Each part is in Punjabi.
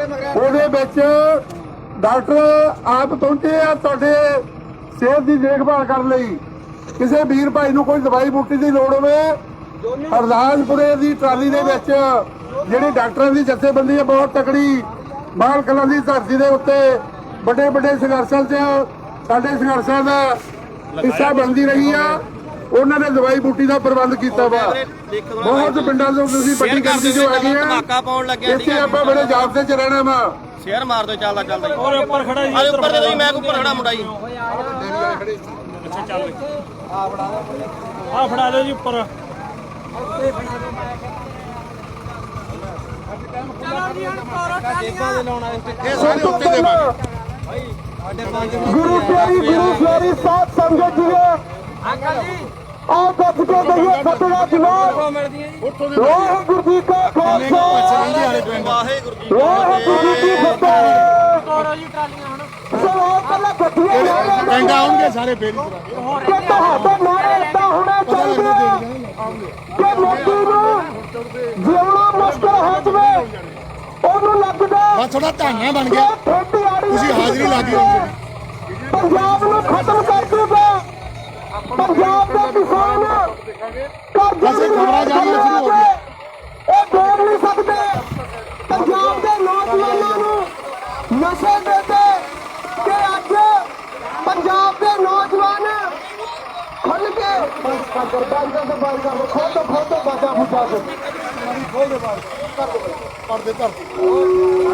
ਉਹਦੇ ਵਿੱਚ ਡਾਕਟਰ ਆਪ ਪਹੁੰਚੇ ਆ ਤੁਹਾਡੇ ਸਿਹਤ ਦੀ ਦੇਖਭਾਲ ਕਰਨ ਲਈ। ਕਿਸੇ ਵੀਰ ਭਾਈ ਨੂੰ ਕੋਈ ਦਵਾਈ ਬੂਟੀ ਦੀ ਲੋੜ ਹੋਵੇ, ਹਰਦਾਸਪੁਰੇ ਦੀ ਟਰਾਲੀ ਦੇ ਵਿੱਚ ਜਿਹੜੀ ਡਾਕਟਰਾਂ ਦੀ ਜਥੇਬੰਦੀ ਹੈ, ਬਹੁਤ ਤਕੜੀ, ਬਾਲ ਕਲਾਂ ਦੀ ਧਰਤੀ ਦੇ ਉੱਤੇ ਵੱਡੇ ਵੱਡੇ ਸੰਘਰਸ਼ਾਂ 'ਚ ਸਾਡੇ ਸੰਘਰਸ਼ਾਂ ਦਾ ਹਿੱਸਾ ਬਣਦੀ ਰਹੀ ਆ। ਉਹਨਾਂ ਨੇ ਦਵਾਈ ਬੂਟੀ ਦਾ ਪ੍ਰਬੰਧ ਕੀਤਾ ਵਾ। ਬਹੁਤ ਪਿੰਡਾਂ ਤੋਂ ਤੁਸੀਂ ਵੱਡੀ ਗਿਣਤੀ 'ਚ ਆ ਗਏ ਆ। ਧਮਾਕਾ ਪਾਉਣ ਲੱਗੇ ਇੱਥੇ ਆਪਾਂ ਬੜੇ ਜਾਬਤੇ 'ਚ ਰਹਿਣਾ ਵਾ। ਸ਼ੇਅਰ ਮਾਰ ਦਿਓ ਚੱਲਦਾ ਚੱਲਦਾ ਔਰ ਉੱਪਰ ਖੜਾ ਜੀ ਆ ਉੱਪਰ ਦੇ ਤੁਸੀਂ ਮੈਂ ਉੱਪਰ ਖੜਾ ਮੁੰਡਾ ਜੀ। ਆ ਫੜਾ ਦਿਓ ਜੀ ਉੱਪਰ। ਇਹ ਸਾਰੇ ਉੱਤੇ ਦੇ ਗੁਰੂ ਪਿਆਰੀ ਗੁਰੂ ਪਿਆਰੀ ਸਾਧ ਸੰਗਤ ਜੀ ਆਓ ਗੱਜ ਕੇ ਦਈਏ ਫਤਿਹਾ ਜਵਾਬ। ਵਾਹਿਗੁਰੂ ਜੀ ਕਾ ਖਾਲਸਾ। ਵਾਹਿਗੁਰੂ ਜੀ ਵਾਹਿਗੁਰੂ ਜੀ ਕੀ ਫਤਿਹ ਸਵਾਲ ਕੱਲਾ ਗੱਡੀਆਂ ਨਾਲ ਪਿੰਡ ਆਉਣਗੇ ਸਾਰੇ ਫੇਰ ਕਿ ਤੁਹਾਡੇ ਨਾਰੇ ਏਦਾਂ ਹੋਣੇ ਚਾਹੀਦੇ ਕਿ ਮੋਦੀ ਨੂੰ ਜਿਉਣਾ ਮੁਸ਼ਕਲ ਹੋ ਜਵੇ। ਉਹਨੂੰ ਲੱਗਦਾ ਬਸ ਥੋੜਾ ਧਾਨਾ ਬਣ ਗਿਆ। ਤੁਸੀਂ ਹਾਜ਼ਰੀ ਲਾ ਦਿਓ ਪੰਜਾਬ ਨੂੰ ਖਤਮ ਕਰ ਦੂਗਾ ਪੰਜਾਬ ਦਾ ਕਿਸਾਨ ਇਹ ਖਬਰਾਂ ਜਾਣੀਆਂ ਸ਼ੁਰੂ ਹੋ ਗਈਆਂ। ਇਹ ਬੋਲ ਨਹੀਂ ਸਕਦੇ। ਪੰਜਾਬ ਦੇ ਨੌਜਵਾਨਾਂ ਨੂੰ ਨਸ਼ੇ ਦੇ ਕੇ ਕਿ ਅੱਜ ਪੰਜਾਬ ਦੇ ਨੌਜਵਾਨ ਖੁੱਲ ਕੇ ਬਸ ਕਰ ਕਰ ਬੰਦ ਕਰ ਬੰਦ ਕਰ ਖੋਲ ਦੋ ਖੋਲ ਦੋ ਬਾਜਾ ਫੁੱਟਾ ਦੇ ਪਰਦੇ ਧਰਤੀ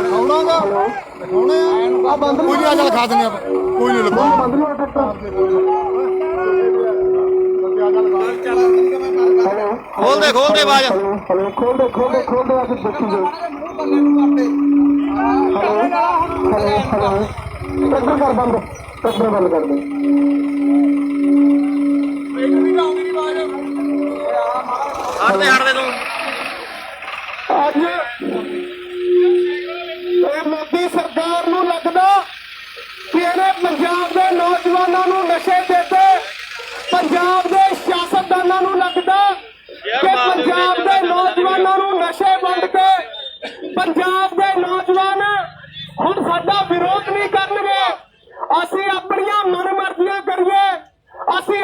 ਆਉਣਾਗਾ ਆਉਣੇ ਆ ਬੰਦ ਕੋਈ ਨਹੀਂ ਆ ਚੱਲ ਖਾ ਦਿੰਦੇ ਆਪਾਂ ਕੋਈ ਨਹੀਂ ਲੱਭੋ। ਬੰਦ ਟੱਕਰ ਹੈਲੋ ਖੋਲ ਦੇ ਖੋਲ ਦੇ ਆਵਾਜ਼ ਹਲੋ ਖੋਲ ਦੇ ਖੋਲ ਦੇ ਖੋਲ ਦੇ ਅੱਜ ਦੇਖੀ ਜੋ ਹਲੋ ਹਲੋ ਟੱਕਰ ਕਰ ਬੰਦ ਟੱਕਰ ਬੰਦ ਕਰ ਦੇ। ਹਟ ਦੇ ਹਟ ਦੇ ਤੂੰ। ਅੱਜ ਇਹ ਮੋਦੀ ਸਰਕਾਰ ਨੂੰ ਲੱਗਦਾ ਕਿ ਇਹਨੇ ਪੰਜਾਬ ਦੇ ਨੌਜਵਾਨਾਂ ਨੂੰ ਨਸ਼ੇ ਦਿੱਤੇ। ਪੰਜਾਬ ਦੇ ਸਿਆਸਤਦਾਨਾਂ ਨੂੰ ਲੱਗਦਾ ਕਿ ਪੰਜਾਬ ਦੇ ਨੌਜਵਾਨਾਂ ਨੂੰ ਨਸ਼ੇ ਵੰਡ ਕੇ ਪੰਜਾਬ ਦੇ ਨੌਜਵਾਨ ਹੁਣ ਸਾਡਾ ਵਿਰੋਧ ਨਹੀਂ ਕਰਨਗੇ। ਅਸੀਂ ਆਪਣੀਆਂ ਮਨਮਰਜ਼ੀਆਂ ਕਰੀਏ। ਅਸੀਂ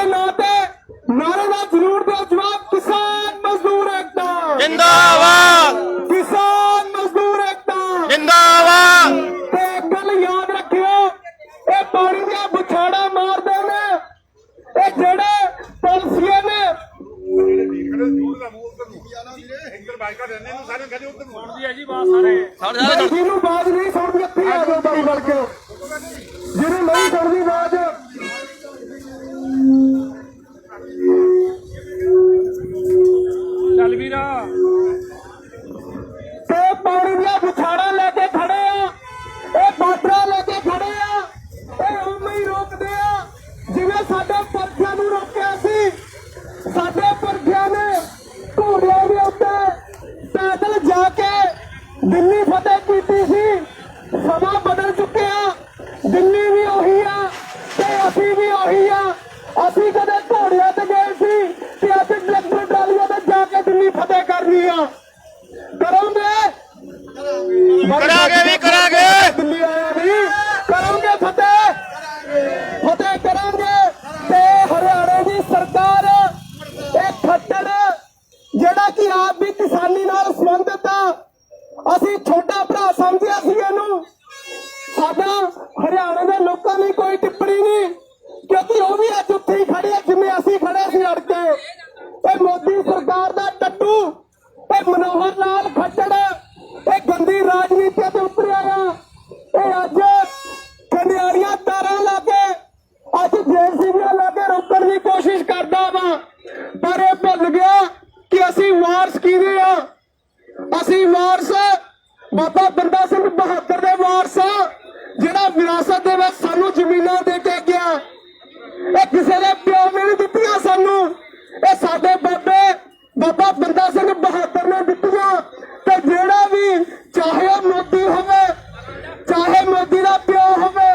ਆਪਣੇ ਨਾਂ ਤੇ ਨਾਰੇ ਦਾ ਜ਼ਰੂਰ ਦਿਓ ਜਵਾਬ ਕਿਸਾਨ ਮਜ਼ਦੂਰ ਏਕਤਾ। ਜਿੰਦਾਬਾਦ। ਕਿਸਾਨ ਮਜ਼ਦੂਰ ਏਕਤਾ। ਜਿੰਦਾਬਾਦ। ਤੇ ਇੱਕ ਗੱਲ ਯਾਦ ਰੱਖਿਓ ਇਹ ਪਾਣੀ ਦੀਆਂ ਬੁਛਾੜਾ ਮਾਰਦੇ ਨੇ। ਇਹ ਜਿਹੜੇ ਪੁਲਸੀਏ ਨੇ ਜਿਹਨੂੰ ਬਾਜ ਨਹੀਂ ਸੁਣਦੀ ਇੱਥੇ ਆ ਜਾਓ ਬਾਈ ਬਣ ਕੇ। ਜਿਹਨੂੰ ਨਹੀਂ ਸੁਣਦੀ ਬਾਜ ਚੱਲ ਤੇ ਪਾਣੀ ਦੀਆਂ ਬੁਛਾੜਾਂ ਲੈ ਕੇ ਖੜੇ ਆ। ਇਹ ਬਾਟਰਾ ਲੈ ਕੇ ਖੜੇ ਆ। ਇਹ ਉਵੇਂ ਹੀ ਰੋਕਦੇ ਆ। ਜਿਵੇਂ ਸਾਡੇ ਪਰਖਿਆਂ ਨੂੰ ਰੋਕਿਆ ਸੀ, ਸਾਡੇ ਪਰਖਿਆਂ ਨੇ ਘੋੜਿਆਂ ਦੇ ਉੱਤੇ ਪੈਦਲ ਜਾ ਕੇ ਦਿੱਲੀ ਫਤਿਹ ਕੀਤੀ ਸੀ। ਸਮਾਂ ਬਦਲ ਚੁੱਕਿਆ। ਦਿੱਲੀ ਵੀ ਉਹੀ ਆ ਤੇ ਅਸੀਂ ਵੀ ਉਹੀ ਆ। ਅਸੀਂ ਕਦੇ ਘੋੜਿਆਂ ਕਰਨੀ ਆ। ਕਰੋਗੇ। ਕਰਾਂਗੇ ਵੀ ਕਰਾਂਗੇ। ਦਿੱਲੀ ਆਇਆ ਨਹੀਂ ਕਰੋਗੇ ਫਤਿਹ। ਫਤਿਹ ਕਰਾਂਗੇ। ਤੇ ਹਰਿਆਣੇ ਦੀ ਸਰਕਾਰ ਇਹ ਖੱਟੜ ਜਿਹੜਾ ਕਿ ਆਪ ਵੀ ਕਿਸਾਨੀ ਨਾਲ ਸੰਬੰਧਿਤ ਆ ਅਸੀਂ ਛੋਟਾ ਭਰਾ ਸਮਝਿਆ ਸੀ ਇਹਨੂੰ। ਸਾਡਾ ਹਰਿਆਣੇ ਦੇ ਲੋਕਾਂ ਨੇ ਕੋਈ ਟਿੱਪਣੀ ਨਹੀਂ ਕਿਉਂਕਿ ਉਹ ਵੀ ਅੱਜ ਉੱਥੇ ਹੀ ਖੜੇ ਆ ਜਿਵੇਂ ਅਸੀਂ ਖੜੇ ਸੀ ਅੜ ਕੇ ਇਹ ਮੋਦੀ ਸਰਕਾਰ ਦਾ ਟੱਟੂ ਇਹ ਮਨੋਹਰ ਲਾਲ ਖੱਟੜ ਇਹ ਗੰਦੀ ਰਾਜਨੀਤੀ ਤੇ ਉਤਰਿਆ ਆ ਇਹ ਅੱਜ ਕੰਡਿਆੜੀਆਂ ਤਾਰਾਂ ਲਾ ਕੇ ਅੱਜ ਜੇਸੀਬੀਆਂ ਲਾ ਕੇ ਰੋਕਣ ਦੀ ਕੋਸ਼ਿਸ਼ ਕਰਦਾ ਵਾ ਪਰ ਇਹ ਭੁੱਲ ਗਿਆ ਕਿ ਅਸੀਂ ਵਾਰਸ। ਬਾਬਾ ਬੰਦਾ ਸਿੰਘ ਬਹਾਦਰ ਦੇ ਵਾਰਸ, ਜਿਹੜਾ ਵਿਰਾਸਤ ਦੇ ਵਿੱਚ ਸਾਨੂੰ ਜ਼ਮੀਨਾਂ ਦੇ ਕੇ ਗਿਆ। ਇਹ ਕਿਸੇ ਦੇ ਪਿਓ ਨੇ ਨਹੀਂ ਦਿੱਤੀਆਂ ਸਾਨੂੰ। ਇਹ ਸਾਡੇ ਬਾਬੇ ਬਾਬਾ ਬੰਦਾ ਸਿੰਘ ਬਹਾਦਰ ਨੇ ਦਿੱਤੀਆਂ। ਤੇ ਜਿਹੜਾ ਵੀ ਚਾਹੇ ਉਹ ਮੋਦੀ ਹੋਵੇ, ਚਾਹੇ ਮੋਦੀ ਦਾ ਪਿਓ ਹੋਵੇ,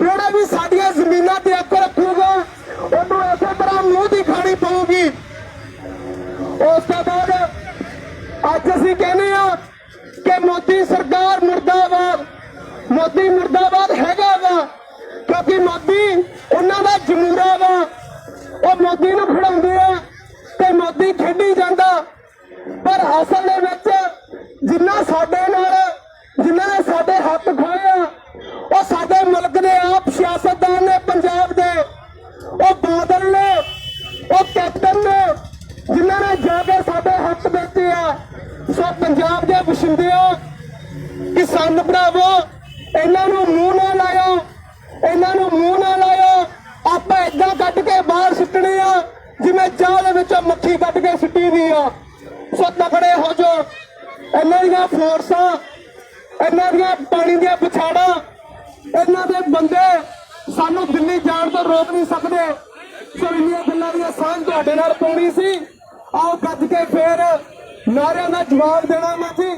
ਜਿਹੜਾ ਵੀ ਸਾਡੀਆਂ ਜ਼ਮੀਨਾਂ ਤੇ ਅੱਖ ਰੱਖੂਗਾ, ਉਹਨੂੰ ਇਸੇ ਤਰ੍ਹਾਂ ਮੂੰਹ ਦੀ ਖਾਣੀ ਪਊਗੀ। ਉਸ ਤੋਂ ਬਾਅਦ ਅੱਜ ਅਸੀਂ ਕਹਿੰਦੇ ਮੋਦੀ ਸਰਕਾਰ ਮੁਰਦਾਬਾਦ, ਮੋਦੀ ਮੁਰਦਾਬਾਦ ਹੈਗਾ ਵਾ, ਕਿਉਂਕਿ ਮੋਦੀ ਉਹਨਾਂ ਦਾ ਜਮੂਰਾ ਵਾ। ਉਹ ਮੋਦੀ ਨੂੰ ਖੜਾਉਂਦੇ ਆ ਤੇ ਮੋਦੀ ਖੇਡੀ ਜਾਂਦਾ। ਪਰ ਅਸਲ ਦੇ ਵਿੱਚ ਜਿੰਨਾ ਸਾਡੇ ਨਾਲ ਜਿਨ੍ਹਾਂ ਸਾਡੇ ਹੱਕ ਖੋਏ ਆ, ਉਹ ਸਾਡੇ ਮੁਲਕ ਦੇ ਆਪ ਸਿਆਸਤਦਾਨ ਨੇ, ਪੰਜਾਬ ਦੇ। ਉਹ ਬਾਦਲ ਨੇ, ਉਹ ਕੈਪਟਨ ਨੇ ਜਿਨ੍ਹਾਂ ਨੇ ਜਾ ਕੇ ਸਾਡੇ ਹੱਕ ਦਿੱਤੇ ਆ। ਸੋ ਪੰਜਾਬ ਦੇ ਵਸਿੰਦਿਓ ਕਿਸਾਨ ਭਰਾਵੋ, ਇਹਨਾਂ ਨੂੰ ਮੂੰਹ ਨਾ ਲਾਇਓ, ਇਹਨਾਂ ਨੂੰ ਮੂੰਹ ਨਾ ਲਾਇਓ। ਆਪਾਂ ਇਦਾਂ ਕੱਢ ਕੇ ਬਾਹਰ ਸਿੱਟਣੇ ਆ, ਜਿਵੇਂ ਚਾਹ ਦੇ ਵਿੱਚੋਂ ਮੱਖੀ ਕੱਢ ਕੇ ਸਿੱਟੀ ਦੀ ਆ। ਸੋ ਤਕੜੇ ਹੋ ਜੋ ਇਹਨਾਂ ਦੀਆਂ ਫੋਰਸਾਂ, ਇਹਨਾਂ ਦੀਆਂ ਪਾਣੀ ਦੀਆਂ ਪਛਾੜਾਂ, ਇਹਨਾਂ ਦੇ ਬੰਦੇ ਸਾਨੂੰ ਦਿੱਲੀ ਜਾਣ ਤੋਂ ਰੋਕ ਨਹੀਂ ਸਕਦੇ। ਸੋ ਇੰਨੀਆਂ ਗੱਲਾਂ ਦੀਆਂ ਸਾਂਝ ਤੁਹਾਡੇ ਨਾਲ ਪਾਉਣੀ ਸੀ। ਆਓ ਗੱਜ ਕੇ ਫੇਰ ਨਾਰਿਆਂ ਦਾ ਜਵਾਬ ਦੇਣਾ ਮੈਂ ਜੀ।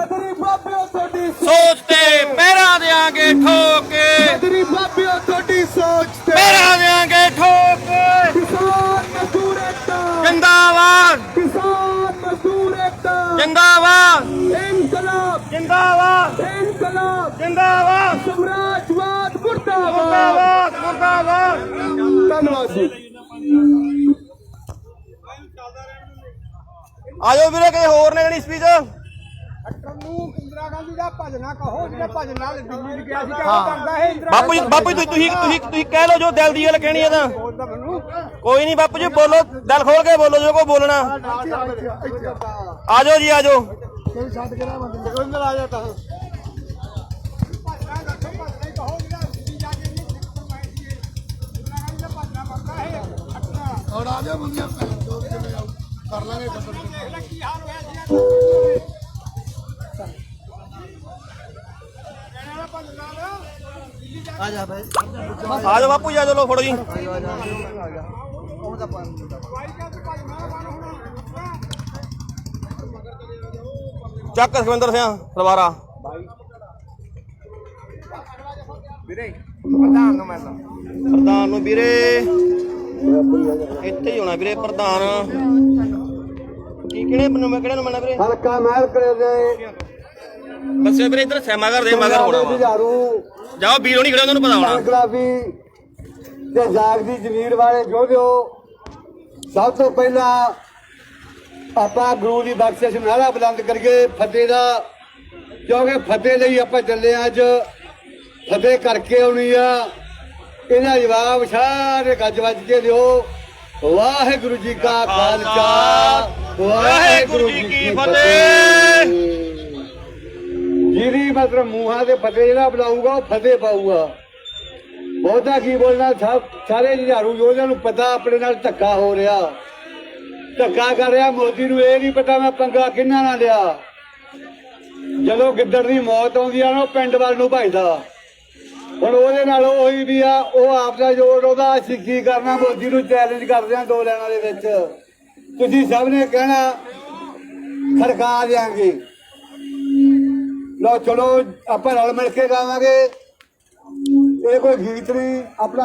ਬਾਬਿਓ ਤੁਹਾਡੀ ਸੋਚ ਤੇ ਪਹਿਰਾ ਦੇਾਂਗੇ ਠੋਕ ਕੇ। ਗਦਰੀ ਬਾਬਿਓ ਤੁਹਾਡੀ ਸੋਚ ਤੇ ਪਹਿਰਾ ਦੇਾਂਗੇ ਠੋਕ ਕੇ। ਕਿਸਾਨ ਮਜ਼ਦੂਰ ਏਕਤਾ। ਜਿੰਦਾਬਾਦ। ਕਿਸਾਨ ਮਜ਼ਦੂਰ ਏਕਤਾ। ਜਿੰਦਾਬਾਦ। ਇਨਕਲਾਬ। ਜਿੰਦਾਬਾਦ। ਇਨਕਲਾਬ। ਜਿੰਦਾਬਾਦ। ਸਮਰਾਜਵਾਦ ਮੁਰਦਾਬਾਦ। ਮੁਰਦਾਬਾਦ ਮੁਰਦਾਬਾਦ। ਧੰਨਵਾਦ ਜੀ। ਆਜੋ ਵੀਰੇ ਕਿਸੇ ਹੋਰ ਨੇ ਜਿਹੜੀ ਸਪੀਚ ਨੂੰ ਇੰਦਰਾ ਗਾਂਧੀ ਦਾ ਭਜਨਾ ਕਹੋ ਜਿਹੜੇ ਭਜਨ ਨਾਲ ਦਿੱਲੀ ਚ ਗਿਆ ਸੀ ਕਿਆ ਕਰਦਾ ਹੈ ਇੰਦਰਾ ਬਾਪੂ ਜੀ ਬਾਪੂ ਜੀ ਤੁਸੀਂ ਤੁਸੀਂ ਤੁਸੀਂ ਕਹਿ ਲਓ ਜੋ ਦਿਲ ਦੀ ਗੱਲ ਕਹਿਣੀ ਹੈ ਤਾਂ। ਬੋਲਦਾ ਮੈਨੂੰ ਕੋਈ ਨਹੀਂ ਬਾਪੂ ਜੀ ਬੋਲੋ ਦਿਲ ਖੋਲ ਕੇ ਬੋਲੋ ਜੋ ਕੋ ਬੋਲਣਾ। ਆਜੋ ਜੀ ਆਜੋ ਕੋਈ ਛੱਡ ਕੇ ਨਾ ਬੰਦੇ ਇੰਦਰ ਆ ਜਾ ਤਾਂ। ਜਾ ਔਰ ਆ ਜਾ ਬੰਦੀਆਂ ਕਰ ਲਾਂਗੇ ਖਤਮ ਦੇਖ ਲੈ ਕੀ ਹਾਲ ਹੋਇਆ ਸੀ ਦਿੱਲੀ ਜਾ ਆਜੋ ਬਾਪੂ ਜੀ ਆਜੋ ਲੋ ਫੜੋ ਜੀ। ਚੱਕ ਸੁਖਵਿੰਦਰ ਸਿੰਘ ਸਲਵਾਰਾ। ਵੀਰੇ ਪ੍ਰਧਾਨ ਨੂੰ ਮਿਲਦਾ। ਪ੍ਰਧਾਨ ਨੂੰ ਵੀਰੇ ਇੱਥੇ ਹੀ ਹੋਣਾ ਵੀਰੇ ਪ੍ਰਧਾਨ। ਕੀ ਕਿਹੜੇ ਨੂੰ ਮੈਂ ਕਿਹੜੇ ਨੂੰ ਮਿਲਣਾ ਵੀਰੇ? ਹਲਕਾ ਮਹਿਲ ਕਰੇ ਦੇ ਬਸ ਵੀਰੇ ਇੱਧਰ ਸੈਮਾ ਘਰ ਦੇ ਮਗਰ ਹੋਣਾ ਵਾ। ਜਾਓ ਵੀਰੋ ਨਹੀਂ ਖੜੇ ਉਹਨਾਂ ਨੂੰ ਪਤਾ ਹੋਣਾ। ਗੁਲਾਬੀ ਤੇ ਜਾਗਦੀ ਜ਼ਮੀਰ ਵਾਲੇ ਜੋਧਿਓ ਸਭ ਤੋਂ ਪਹਿਲਾਂ ਆਪਾਂ ਗੁਰੂ ਦੀ ਬਖਸ਼ਿਸ਼ ਨਾਰਾ ਬੁਲੰਦ ਕਰਕੇ ਫਤਿਹ ਦਾ ਕਿਉਂਕਿ ਫਤਿਹ ਲਈ ਆਪਾਂ ਚੱਲੇ ਹਾਂ ਅੱਜ। ਫਤਿਹ ਕਰਕੇ ਆਉਣੀ ਆ। ਇਹਦਾ ਜਵਾਬ ਸਾਰੇ ਗੱਜ ਵੱਜ ਕੇ ਦਿਓ। ਵਾਹਿਗੁਰੂ ਜੀ ਕਾ ਖਾਲਸਾ। ਵਾਹਿਗੁਰੂ ਜੀ ਕੀ ਫਤਿਹ। ਜਿਹਦੀ ਮਤਲਬ ਮੂੰਹਾਂ ਦੇ ਫਤਿਹ ਜਿਹੜਾ ਬੁਲਾਊਗਾ ਉਹ ਫਤਿਹ ਪਾਊਗਾ। ਬਹੁਤਾ ਕੀ ਬੋਲਣਾ, ਸਭ ਸਾਰੇ ਜੁਝਾਰੂ ਯੋਧਿਆਂ ਨੂੰ ਪਤਾ, ਆਪਣੇ ਨਾਲ ਧੱਕਾ ਹੋ ਰਿਹਾ। ਧੱਕਾ ਕਰ ਰਿਹਾ ਮੋਦੀ ਨੂੰ, ਇਹ ਨਹੀਂ ਪਤਾ ਮੈਂ ਪੰਗਾ ਕਿੰਨਾ ਨਾਲ ਲਿਆ। ਜਦੋਂ ਗਿੱਦੜ ਦੀ ਮੌਤ ਆਉਂਦੀ ਆ ਨਾ, ਉਹ ਪਿੰਡ ਵੱਲ ਨੂੰ ਭਜਦਾ। ਹੁਣ ਉਹਦੇ ਨਾਲ ਉਹੀ ਵੀ ਆ, ਉਹ ਆਪ ਦਾ ਜੋੜ ਉਹਦਾ, ਅਸੀਂ ਕੀ ਕਰਨਾ, ਮੋਦੀ ਨੂੰ ਚੈਲੰਜ ਕਰਦੇ ਆ ਦੋ ਲੈਣਾ ਦੇ ਵਿੱਚ। ਤੁਸੀਂ ਸਭ ਨੇ ਕਹਿਣਾ, ਖੜਕਾ ਦਿਆਂਗੇ। ਲੋ ਚਲੋ ਆਪਾਂ ਰਲ ਮਿਲ ਕੇ ਗਾਵਾਂਗੇ। ਇਹ ਕੋਈ ਗੀਤ ਨਹੀਂ ਆਪਣਾ